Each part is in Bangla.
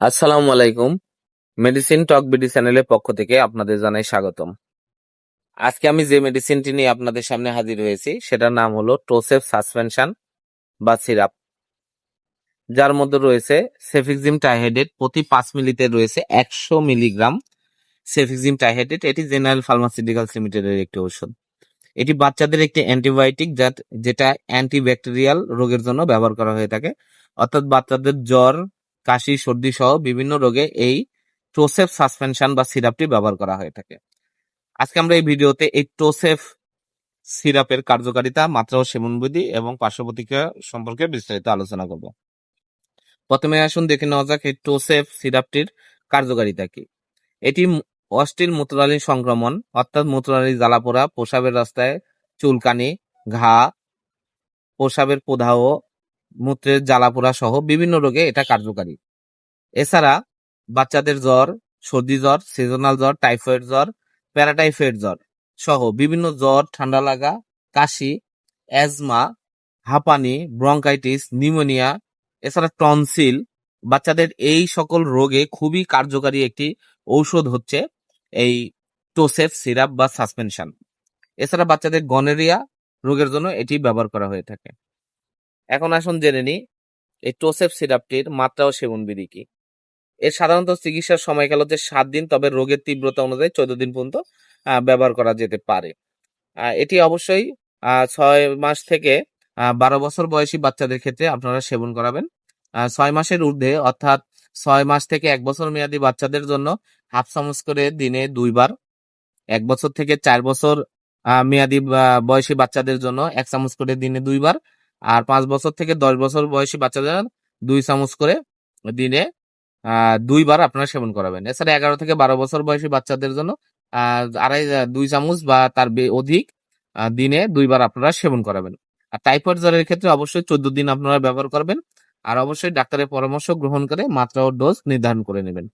আসসালামু আলাইকুম। মেডিসিন টক বিডি চ্যানেলের পক্ষ থেকে আপনাদের জানাই স্বাগতম। আজকে আমি যে মেডিসিনটি নিয়ে আপনাদের সামনে হাজির হয়েছি, সেটার নাম হলো টোসেফ সাসপেনশন বা সিরাপ যার মধ্যে রয়েছে সেফিক্সিম টাইহেডেট প্রতি পাঁচ মিলিতে রয়েছে একশো মিলিগ্রাম সেফিক্সিম টাইহেডেট এটি জেনারেল ফার্মাসিউটিক্যালস লিমিটেডের একটি ঔষধ। এটি বাচ্চাদের একটি অ্যান্টিবায়োটিক যা যেটা অ্যান্টিব্যাকটেরিয়াল রোগের জন্য ব্যবহার করা হয়ে থাকে। অর্থাৎ বাচ্চাদের জ্বর কাশি, সর্দি সহ বিভিন্ন রোগে এই টোসেফ সাসপেনশন বা সিরাপটি ব্যবহার করা হয়ে থাকে। আজকে আমরা এই ভিডিওতে এই টোসেফ সিরাপের কার্যকারিতা, মাত্রা ও সেবনবিধি এবং পার্শ্ব প্রতিক্রিয়া সম্পর্কে বিস্তারিত আলোচনা করব। প্রথমে আসুন দেখে নেওয়া যাক এই টোসেফ সিরাপটির কার্যকারিতা কি। এটি অস্থির মূত্রনালী সংক্রমণ, অর্থাৎ মূত্রনালী জ্বালাপোড়া, প্রসাবের রাস্তায় চুলকানি, ঘা, প্রসাবের প্রদাহ মূত্রের জ্বালাপোড়া সহ বিভিন্ন রোগে এটা কার্যকারী। এছাড়া বাচ্চাদের জ্বর, সর্দি জ্বর সিজনাল জ্বর টাইফয়েড জ্বর প্যারাটাইফয়েড জ্বর সহ বিভিন্ন জ্বর, ঠান্ডা লাগা, কাশি অ্যাজমা হাঁপানি ব্রঙ্কাইটিস নিউমোনিয়া এছাড়া টনসিল বাচ্চাদের এই সকল রোগে খুবই কার্যকারী একটি ঔষধ হচ্ছে এই টোসেফ সিরাপ বা সাসপেনশন। এছাড়া বাচ্চাদের গনেরিয়া রোগের জন্য এটি ব্যবহার করা হয়ে থাকে। এখন আসুন জেনে নিই, এই টোসেফ সিরাপটির মাত্রা ও সেবন বিধি কি? এর সাধারণত চিকিৎসার সময়কাল হচ্ছে সাত দিন, তবে রোগের তীব্রতা অনুযায়ী চোদ্দ দিন পর্যন্ত ব্যবহার করা যেতে পারে। এটি অবশ্যই ছয় মাস থেকে বারো বছর বয়সী বাচ্চাদের ক্ষেত্রে আপনারা সেবন করাবেন। ছয় মাসের ঊর্ধ্বে, অর্থাৎ ছয় মাস থেকে এক বছর মেয়াদী বাচ্চাদের জন্য হাফ চামচ করে দিনে দুইবার, এক বছর থেকে চার বছর মেয়াদী বয়সী বাচ্চাদের জন্য এক চামচ করে দিনে দুইবার আর পাঁচ বছর থেকে দশ বছর বয়সী বাচ্চাদের দুই চামচ করে দিনে দুইবার আপনারা সেবন করাবেন। এছাড়া এগারো থেকে বারো বছর বয়সী বাচ্চাদের জন্য আড়াই দুই চামচ বা তার অধিক দিনে দুইবার আপনারা সেবন করাবেন। আর টাইফয়েড জ্বরের ক্ষেত্রে অবশ্যই চোদ্দ দিন আপনারা ব্যবহার করবেন। আর অবশ্যই ডাক্তারের পরামর্শ গ্রহণ করে মাত্রা ও ডোজ নির্ধারণ করে নেবেন।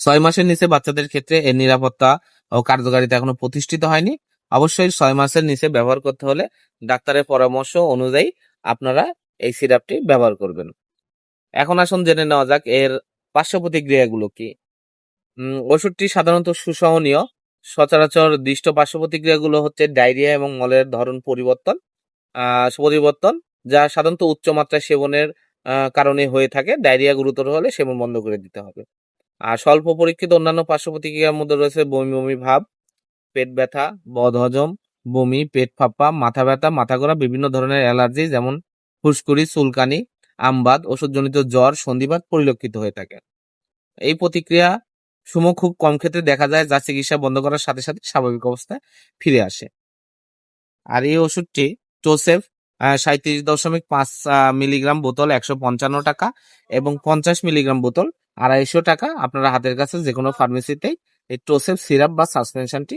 ছয় মাসের নিচে বাচ্চাদের ক্ষেত্রে এর নিরাপত্তা ও কার্যকারিতা এখনও প্রতিষ্ঠিত হয়নি। অবশ্যই ছয় মাসের নিচে ব্যবহার করতে হলে ডাক্তারের পরামর্শ অনুযায়ী আপনারা এই সিরাপটি ব্যবহার করবেন। এখন আসুন জেনে নেওয়া যাক এর পার্শ্ব প্রতিক্রিয়াগুলো কি। ওষুধটি সাধারণত সুসহনীয়, সচরাচর দৃষ্ট পার্শ্ব প্রতিক্রিয়াগুলো হচ্ছে ডায়রিয়া এবং মলের ধরন পরিবর্তন পরিবর্তন যা সাধারণত উচ্চ মাত্রায় সেবনের কারণে হয়ে থাকে। ডায়রিয়া গুরুতর হলে সেবন বন্ধ করে দিতে হবে। আর স্বল্প পরীক্ষিত অন্যান্য পার্শ্ব প্রতিক্রিয়ার মধ্যে রয়েছে বমি বমি ভাব পেট ব্যথা, বদহজম, বমি, পেট ফাঁপা, মাথা ব্যথা, মাথা ঘোরা, বিভিন্ন ধরনের অ্যালার্জি যেমন ফুসকুড়ি, চুলকানি, আমবাদ, ওষুধজনিত জ্বর সন্ধিবাত পরিলক্ষিত হয়ে থাকে। এই প্রতিক্রিয়া সমূহ খুব কম ক্ষেত্রে দেখা যায় যা চিকিৎসা বন্ধ করার সাথে সাথে স্বাভাবিক অবস্থায় ফিরে আসে। আর এই ওষুধটি টোসেফ সাঁত্রিশ দশমিক পাঁচ মিলিগ্রাম বোতল একশো পঞ্চান্ন টাকা এবং পঞ্চাশ মিলিগ্রাম বোতল আড়াইশো টাকা আপনারা হাতের কাছে যে কোনো ফার্মেসিতেই এই টোসেফ সিরাপ বা সাসপেনশনটি